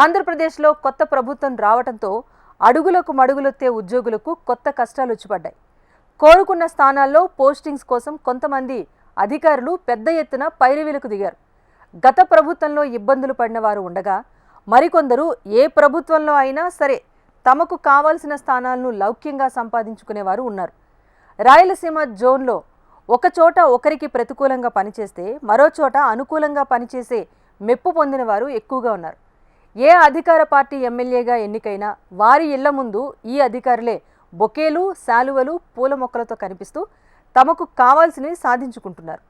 ఆంధ్రప్రదేశ్లో కొత్త ప్రభుత్వం రావడంతో అడుగులకు మడుగులొత్తే ఉద్యోగులకు కొత్త కష్టాలు వచ్చిపడ్డాయి కోరుకున్న స్థానాల్లో పోస్టింగ్స్ కోసం కొంతమంది అధికారులు పెద్ద ఎత్తున పైరవీలకు దిగారు. గత ప్రభుత్వంలో ఇబ్బందులు పడిన వారు ఉండగా మరికొందరు ఏ ప్రభుత్వంలో అయినా సరే తమకు కావాల్సిన స్థానాలను లౌక్యంగా సంపాదించుకునేవారు ఉన్నారు. రాయలసీమ జోన్లో ఒకచోట ఒకరికి ప్రతికూలంగా పనిచేస్తే మరోచోట అనుకూలంగా పనిచేసే మెప్పు పొందిన వారు ఎక్కువగా ఉన్నారు. ఏ అధికార పార్టీ ఎమ్మెల్యేగా ఎన్నికైనా వారి ఇళ్ళ ముందు ఈ అధికారులే బొకేలు శాలువలు పూల మొక్కలతో కనిపిస్తూ తమకు కావాల్సినవి సాధించుకుంటున్నారు.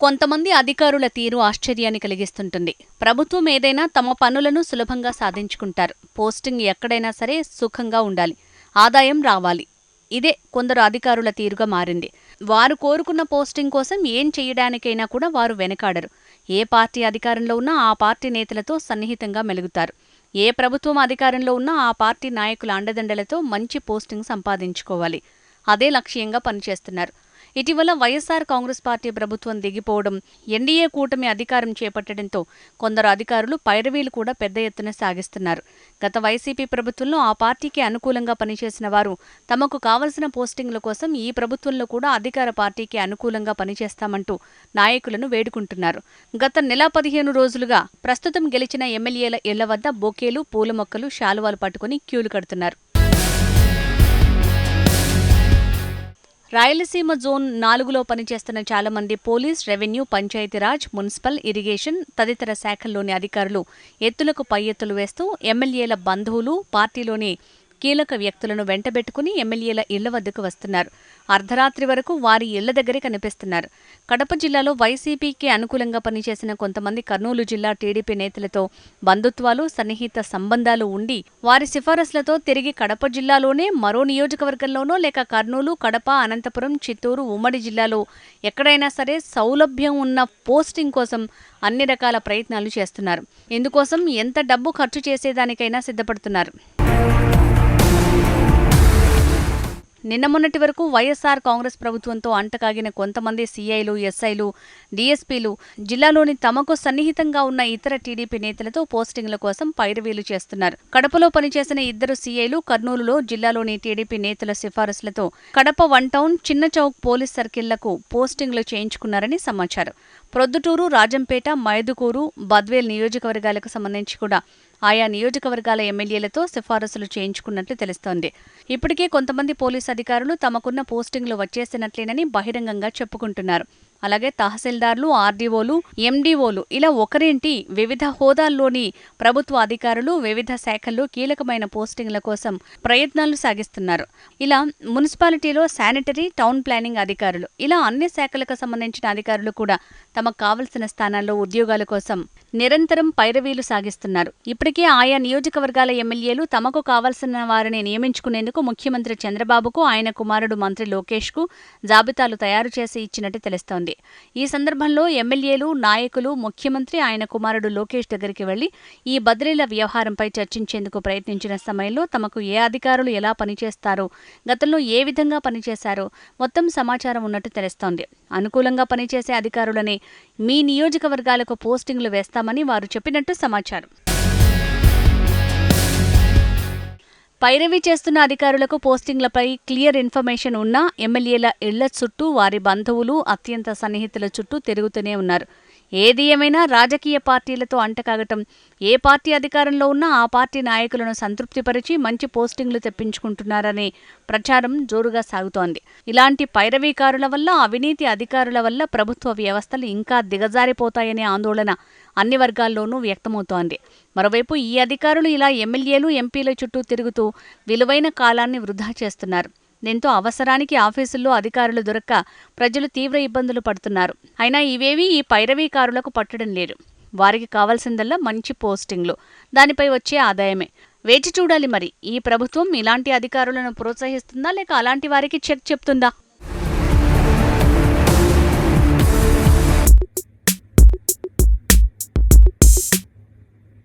కొంతమంది అధికారుల తీరు ఆశ్చర్యాన్ని కలిగిస్తుంటుంది. ప్రభుత్వం ఏదైనా తమ పనులను సులభంగా సాధించుకుంటారు. పోస్టింగ్ ఎక్కడైనా సరే సుఖంగా ఉండాలి. ఆదాయం రావాలి. ఇదే కొందరు అధికారుల తీరుగా మారింది. వారు కోరుకున్న పోస్టింగ్ కోసం ఏం చేయడానికైనా కూడా వారు వెనకాడరు. ఏ పార్టీ అధికారంలో ఉన్నా ఆ పార్టీ నేతలతో సన్నిహితంగా మెలుగుతారు. ఏ ప్రభుత్వం అధికారంలో ఉన్నా ఆ పార్టీ నాయకుల అండదండలతో మంచి పోస్టింగ్ సంపాదించుకోవాలి. అదే లక్ష్యంగా పనిచేస్తున్నారు. ఇటీవల వైఎస్ఆర్ కాంగ్రెస్ పార్టీ ప్రభుత్వం దిగిపోవడం ఎన్డీఏ కూటమి అధికారం చేపట్టడంతో కొందరు అధికారులు పైరవీలు కూడా పెద్ద ఎత్తున సాగిస్తున్నారు. గత వైసీపీ ప్రభుత్వంలో ఆ పార్టీకి అనుకూలంగా పనిచేసిన వారు తమకు కావలసిన పోస్టింగ్ల కోసం ఈ ప్రభుత్వంలో కూడా అధికార పార్టీకి అనుకూలంగా పనిచేస్తామంటూ నాయకులను వేడుకుంటున్నారు. గత నెల పదిహేను రోజులుగా ప్రస్తుతం గెలిచిన ఎమ్మెల్యేల ఇళ్ళ వద్ద బొకేలు పూల మొక్కలు శాలువాలు పట్టుకుని క్యూలు కడుతున్నారు. రాయలసీమ జోన్ నాలుగులో పనిచేస్తున్న చాలా మంది police revenue Panchayatiraj municipal irrigation తదితర శాఖల్లోని అధికారులు ఎత్తులకు పై ఎత్తులు వేస్తూ ఎమ్మెల్యేల బంధువులు పార్టీలోని కీలక వ్యక్తులను వెంటబెట్టుకుని ఎమ్మెల్యేల ఇళ్ళ వద్దకు వస్తున్నారు. అర్ధరాత్రి వరకు వారి ఇళ్ళ దగ్గరే కనిపిస్తున్నారు. కడప జిల్లాలో వైసీపీకి అనుకూలంగా పనిచేసిన కొంతమంది కర్నూలు జిల్లా టీడీపీ నేతలతో బంధుత్వాలు సన్నిహిత సంబంధాలు ఉండి వారి సిఫారసులతో తిరిగి కడప జిల్లాలోనే మరో నియోజకవర్గంలోనో లేక కర్నూలు కడప అనంతపురం చిత్తూరు ఉమ్మడి జిల్లాలో ఎక్కడైనా సరే సౌలభ్యం ఉన్న పోస్టింగ్ కోసం అన్ని రకాల ప్రయత్నాలు చేస్తున్నారు. ఇందుకోసం ఎంత డబ్బు ఖర్చు చేసేదానికైనా సిద్ధపడుతున్నారు. నిన్న మొన్నటి వరకు వైఎస్ఆర్ కాంగ్రెస్ ప్రభుత్వంతో అంటకాగిన కొంతమంది సీఐలు ఎస్ఐలు డీఎస్పీలు జిల్లాలోని తమకు సన్నిహితంగా ఉన్న ఇతర టీడీపీ నేతలతో పోస్టింగ్ల కోసం పైరవీలు చేస్తున్నారు. కడపలో పనిచేసిన ఇద్దరు సీఐలు కర్నూలులో జిల్లాలోని టీడీపీ నేతల సిఫారసులతో కడప వన్ టౌన్ చిన్న చౌక్ పోలీస్ సర్కిళ్ళకు పోస్టింగ్లు చేయించుకున్నారని సమాచారం. ప్రొద్దుటూరు రాజంపేట మైదుకూరు బద్వేల్ నియోజకవర్గాలకు సంబంధించి కూడా ఆయా నియోజకవర్గాల ఎమ్మెల్యేలతో సిఫారసులు చేయించుకున్నట్లు తెలుస్తోంది. ఇప్పటికే కొంతమంది పోలీసు అధికారులు తమకున్న పోస్టింగ్లు వచ్చేసినట్లేనని బహిరంగంగా చెప్పుకుంటున్నారు. అలాగే తహసీల్దార్లు ఆర్డీఓలు ఎండీఓలు ఇలా ఒకరేంటి వివిధ హోదాల్లోని ప్రభుత్వ అధికారులు వివిధ శాఖల్లో కీలకమైన పోస్టింగ్ల కోసం ప్రయత్నాలు సాగిస్తున్నారు. ఇలా మున్సిపాలిటీలో శానిటరీ టౌన్ ప్లానింగ్ అధికారులు ఇలా అన్ని శాఖలకు సంబంధించిన అధికారులు కూడా తమకు కావలసిన స్థానాల్లో ఉద్యోగాల కోసం నిరంతరం పైరవీలు సాగిస్తున్నారు. ఇప్పటికే ఆయా నియోజకవర్గాల ఎమ్మెల్యేలు తమకు కావలసిన వారిని నియమించుకునేందుకు ముఖ్యమంత్రి చంద్రబాబుకు ఆయన కుమారుడు మంత్రి లోకేష్కు జాబితాలు తయారు చేసి ఇచ్చినట్టు తెలుస్తోంది. ఈ సందర్భంలో ఎమ్మెల్యేలు నాయకులు ముఖ్యమంత్రి ఆయన కుమారుడు లోకేష్ దగ్గరికి వెళ్ళి ఈ బదిలీల వ్యవహారంపై చర్చించేందుకు ప్రయత్నించిన సమయంలో తమకు ఏ అధికారులు ఎలా పనిచేస్తారో గతంలో ఏ విధంగా పనిచేశారో మొత్తం సమాచారం ఉన్నట్టు తెలుస్తోంది. అనుకూలంగా పనిచేసే అధికారులనే మీ నియోజకవర్గాలకు పోస్టింగ్లు వేస్తామని వారు చెప్పినట్టు సమాచారం. పైరవీ చేస్తున్న అధికారులకు పోస్టింగ్లపై క్లియర్ ఇన్ఫర్మేషన్ ఉన్నా ఎమ్మెల్యేల ఇళ్ళ చుట్టూ వారి బంధువులు అత్యంత సన్నిహితుల చుట్టూ తిరుగుతూనే ఉన్నారు. ఏది ఏమైనా రాజకీయ పార్టీలతో అంటకాగటం. ఏ పార్టీ అధికారంలో ఉన్నా ఆ పార్టీ నాయకులను సంతృప్తిపరిచి మంచి పోస్టింగ్లు తెప్పించుకుంటున్నారనే ప్రచారం జోరుగా సాగుతోంది. ఇలాంటి పైరవీకారుల వల్ల అవినీతి అధికారుల వల్ల ప్రభుత్వ వ్యవస్థలు ఇంకా దిగజారిపోతాయనే ఆందోళన అన్ని వర్గాల్లోనూ వ్యక్తమవుతోంది. మరోవైపు ఈ అధికారులు ఇలా ఎమ్మెల్యేలు ఎంపీల చుట్టూ తిరుగుతూ విలువైన కాలాన్ని వృధా చేస్తున్నారు. దీంతో అవసరానికి ఆఫీసుల్లో అధికారులు దొరక్క ప్రజలు తీవ్ర ఇబ్బందులు పడుతున్నారు. అయినా ఇవేవీ ఈ పైరవీకారులకు పట్టడం లేదు. వారికి కావాల్సిందల్లా మంచి పోస్టింగ్లు. దానిపై వచ్చే ఆదాయమే. వేచి చూడాలి మరి. ఈ ప్రభుత్వం ఇలాంటి అధికారులను ప్రోత్సహిస్తుందా లేక అలాంటి వారికి చెక్ చెప్తుందా?